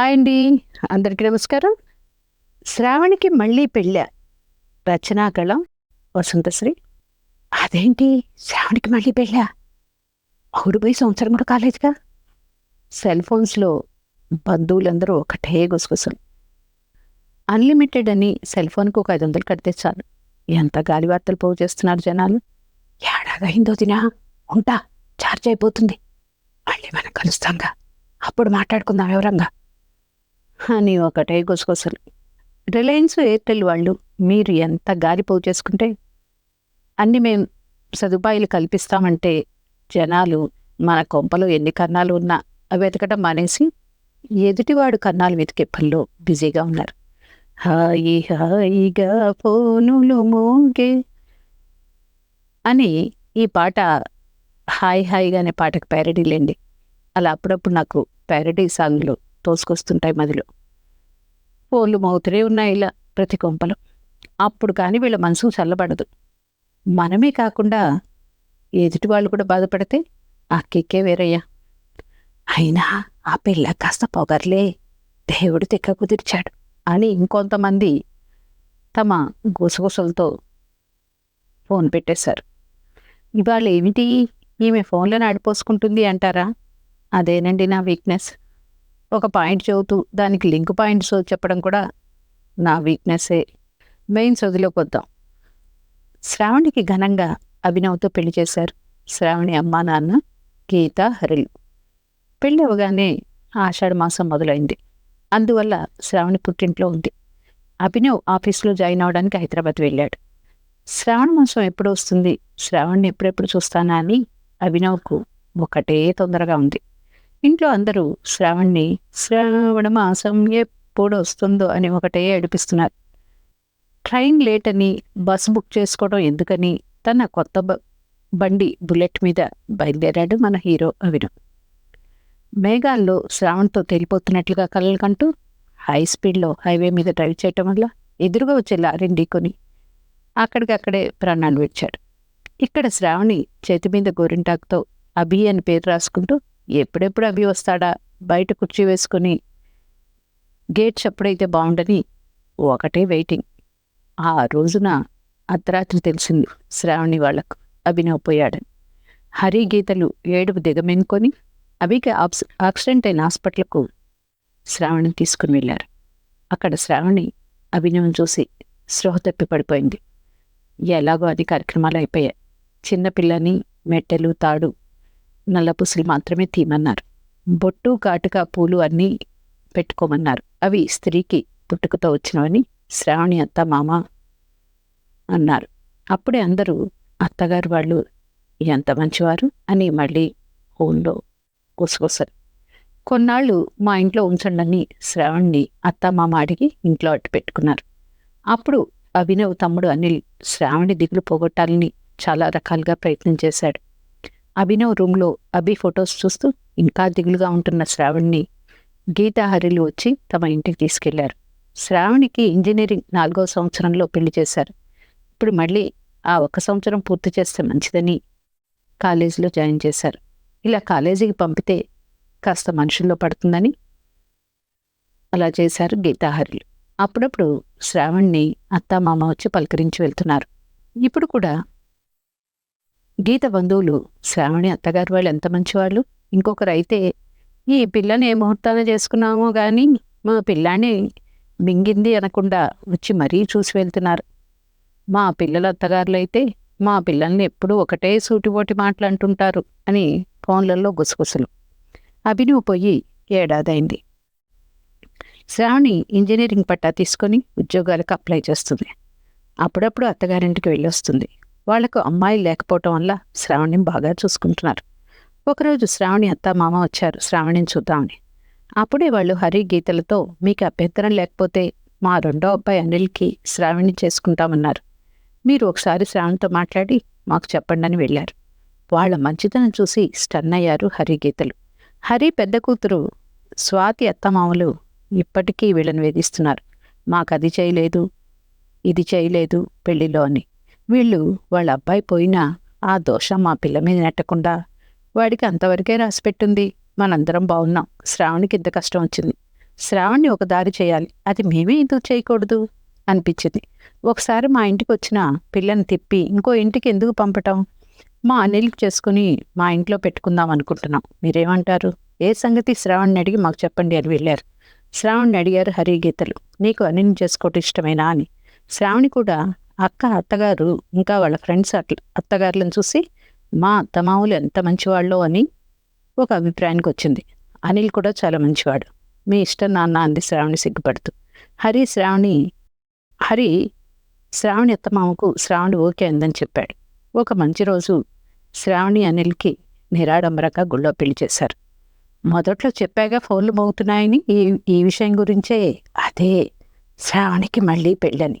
Hi అండి. అందరికీ నమస్కారం. శ్రావణికి మళ్ళీ పెళ్ళ. రచనాకళం వసంతశ్రీ. అదేంటి? శ్రావణికి మళ్ళీ పెళ్ళా? అవుడు పోయి సంవత్సరం కూడా కాలేదుగా? సెల్ ఫోన్స్లో బంధువులందరూ ఒకటే గుసగుసలు. అన్లిమిటెడ్ అని సెల్ ఫోన్కి ఒక ఐదు వందలు కడితే చాలు. ఎంత గాలి వార్తలు పోగు చేస్తున్నారు జనాలు? ఏడాది అయిందో దినా? ఉంటా ఛార్జ్ అయిపోతుంది. మళ్ళీ మనం కలుస్తాంగా. అప్పుడు మాట్లాడుకుందాం వివరంగా. అని ఒకటే గుసగుసలు. రిలయన్స్ ఎయిర్టెల్ వాళ్ళు మీరు ఎంత గాలిపోవు చేసుకుంటే అన్ని మేము సదుపాయాలు కల్పిస్తామంటే జనాలు మన కొంపలో ఎన్ని కన్నాలు ఉన్నా అవి వెతకడం మానేసి ఎదుటివాడు కన్నాలు వెతికే పనిలో బిజీగా ఉన్నారు. హాయి హాయిగా ఫోనులు మోగే అని ఈ పాట హాయ్ హాయిగా అనే పాటకు ప్యారడీలేండి అలా అప్పుడప్పుడు నాకు ప్యారడీ సాంగ్లు తోసుకొస్తుంటాయి మదిలో. ఫోన్లు మౌతురే ఉన్నాయి ఇలా ప్రతి కొంపలు. అప్పుడు కానీ వీళ్ళ మనసు చల్లబడదు. మనమే కాకుండా ఎదుటి వాళ్ళు కూడా బాధపడితే ఆ కిక్కే వేరయ్యా. అయినా ఆ పిల్ల కాస్త పొగర్లే దేవుడు తిక్క కుదిర్చాడు అని ఇంకొంతమంది తమ గుసగుసలతో ఫోన్ పెట్టేశారు. ఇవాళ ఏమిటి? ఈమె ఫోన్లను ఆడిపోసుకుంటుంది అంటారా? అదేనండి నా వీక్నెస్ ఒక పాయింట్ చదువుతూ దానికి లింక్ పాయింట్స్ చెప్పడం కూడా నా వీక్నెస్సే. మెయిన్ వదిలోకి వద్దాం శ్రావణికి ఘనంగా అభినవ్తో పెళ్ళి చేశారు శ్రావణి అమ్మా నాన్న గీత హరిలు. పెళ్ళి అవగానే ఆషాఢ మాసం మొదలైంది. అందువల్ల శ్రావణి పుట్టింట్లో ఉంది. అభినవ్ ఆఫీస్లో జాయిన్ అవడానికి హైదరాబాద్ వెళ్ళాడు. శ్రావణ మాసం ఎప్పుడు వస్తుంది? శ్రావణ్ని ఎప్పుడెప్పుడు చూస్తానా అని అభినవ్కు ఒకటే తొందరగా ఉంది. ఇంట్లో అందరూ శ్రావణ్ణి శ్రావణ మాసం ఎప్పుడు వస్తుందో అని ఒకటే ఏడిపిస్తున్నారు. ట్రైన్ లేట్ అని బస్సు బుక్ చేసుకోవడం ఎందుకని తన కొత్త బ- బండి బుల్లెట్ మీద బయలుదేరాడు మన హీరో అవిను. మేఘాల్లో శ్రావణ్తో తేలిపోతున్నట్లుగా కలలు కంటూ హై స్పీడ్లో హైవే మీద డ్రైవ్ చేయటం వల్ల ఎదురుగా వచ్చే లారీని ఢీకొని అక్కడికక్కడే ప్రాణాలు విడిచాడు. ఇక్కడ శ్రావణి చేతి మీద గోరింటాకుతో అభి అని పేరు రాసుకుంటూ ఎప్పుడెప్పుడు అభి వస్తాడా? బయట కుర్చీ వేసుకుని గేట్స్ ఎప్పుడైతే బాగుండని ఒకటే వెయిటింగ్. ఆ రోజున అర్ధరాత్రి తెలిసింది శ్రావణి వాళ్ళకు అభినవ్ పోయాడని. హరి గీతలు ఏడుపు దిగమెనుకొని అభికి ఆక్స్ యాక్సిడెంట్ అయిన హాస్పిటల్కు శ్రావణిని తీసుకుని వెళ్ళారు. అక్కడ శ్రావణి అభినవం చూసి స్పృహ తప్పి పడిపోయింది. ఎలాగో అది కార్యక్రమాలు అయిపోయాయి. చిన్నపిల్లని మెట్టెలు తాడు నల్లపుసులు మాత్రమే తీయమన్నారు బొట్టు కాటుక పూలు అన్నీ పెట్టుకోమన్నారు. అవి స్త్రీకి పుట్టుకతో వచ్చినవని శ్రావణి అత్త మామ అన్నారు. అప్పుడే అందరూ అత్తగారు వాళ్ళు ఎంత మంచివారు? అని మళ్ళీ హోన్లో గుసగుసరు కొన్నాళ్ళు మా ఇంట్లో ఉంచండి శ్రావణ్ణి అత్త మామ అడిగి ఇంట్లో అట్టు పెట్టుకున్నారు. అప్పుడు అభినవ్ తమ్ముడు అనిల్ శ్రావణి దిగులు పోగొట్టాలని చాలా రకాలుగా ప్రయత్నం చేశాడు. అభినవ్ రూమ్లో అభి ఫొటోస్ చూస్తూ ఇంకా దిగులుగా ఉంటున్న శ్రావణ్ని గీతా హరిలు వచ్చి తమ ఇంటికి తీసుకెళ్ళారు. శ్రావణికి ఇంజనీరింగ్ నాలుగో సంవత్సరంలో పెళ్ళి చేశారు. ఇప్పుడు మళ్ళీ ఆ ఒక సంవత్సరం పూర్తి చేస్తే మంచిదని కాలేజీలో జాయిన్ చేశారు. ఇలా కాలేజీకి పంపితే కాస్త మనుషుల్లో పడుతుందని అలా చేశారు గీతాహరిలు అప్పుడప్పుడు శ్రావణ్ణి అత్త మామ వచ్చి పలకరించి వెళ్తున్నారు. ఇప్పుడు కూడా గీత బంధువులు శ్రావణి అత్తగారు వాళ్ళు ఎంత మంచివాళ్ళు? ఇంకొకరు అయితే ఈ పిల్లని ఏ ముహూర్తాన చేసుకున్నామో కానీ మా పిల్లాన్ని మింగింది అనకుండా వచ్చి మరీ చూసి వెళ్తున్నారు. మా పిల్లల అత్తగారులు అయితే మా పిల్లల్ని ఎప్పుడూ ఒకటే సూటిపోటి మాటలు అంటుంటారు అని ఫోన్లలో గుసగుసలు. అభినవ్ పోయి ఏడాదైంది. శ్రావణి ఇంజనీరింగ్ పట్టా తీసుకొని ఉద్యోగాలకు అప్లై చేస్తుంది. అప్పుడప్పుడు అత్తగారింటికి వెళ్ళొస్తుంది. వాళ్ళకు అమ్మాయి లేకపోవటం వల్ల శ్రావణిని బాగా చూసుకుంటున్నారు. ఒకరోజు శ్రావణి అత్త మామ వచ్చారు. శ్రావణిని చూద్దామని. అప్పుడే వాళ్ళు హరి గీతలతో మీకు అభ్యంతరం లేకపోతే మా రెండో అబ్బాయి అనిల్కి శ్రావణి చేసుకుంటామన్నారు. మీరు ఒకసారి శ్రావణితో మాట్లాడి మాకు చెప్పండి అని వెళ్ళారు. వాళ్ళ మంచితనం చూసి స్టన్ అయ్యారు హరి గీతలు. హరి పెద్ద కూతురు స్వాతి అత్తమామలు ఇప్పటికీ వీళ్ళని వేధిస్తున్నారు. మాకు అది చేయలేదు ఇది చేయలేదు పెళ్ళిలో అని. వీళ్ళు వాళ్ళ అబ్బాయి పోయినా ఆ దోషం మా పిల్ల మీద నెట్టకుండా వాడికి అంతవరకే రాసిపెట్టుంది మనందరం బాగున్నాం శ్రావణికి ఇంత కష్టం వచ్చింది. శ్రావణ్ణి ఒక దారి చేయాలి. అది మేమే ఎందుకు చేయకూడదు? అనిపించింది. ఒకసారి మా ఇంటికి వచ్చిన పిల్లని తిప్పి ఇంకో ఇంటికి ఎందుకు పంపటం? మా అనిల్కి చేసుకుని మా ఇంట్లో పెట్టుకుందాం అనుకుంటున్నాం. మీరేమంటారు? ఏ సంగతి? శ్రావణ్ని అడిగి మాకు చెప్పండి అని వెళ్ళారు. శ్రావణ్ని అడిగారు హరి గీతలు నీకు అనిల్ని చేసుకోవటం ఇష్టమేనా అని. శ్రావణి కూడా అక్క అత్తగారు ఇంకా వాళ్ళ ఫ్రెండ్స్ అట్ల అత్తగారులను చూసి మా అత్తమావులు ఎంత మంచివాళ్ళో అని ఒక అభిప్రాయానికి వచ్చింది. అనిల్ కూడా చాలా మంచివాడు. మీ ఇష్టం నాన్న అంది శ్రావణి సిగ్గుపడుతూ. హరి శ్రావణి హరి శ్రావణి అత్తమామకు శ్రావణి ఓకే అందని చెప్పాడు. ఒక మంచి రోజు శ్రావణి అనిల్కి నిరాడంబరక గుళ్ళో పెళ్ళి చేశారు. మొదట్లో చెప్పాగా ఫోన్లు మోగుతున్నాయని ఈ ఈ విషయం గురించే. అదే శ్రావణికి మళ్ళీ పెళ్ళని.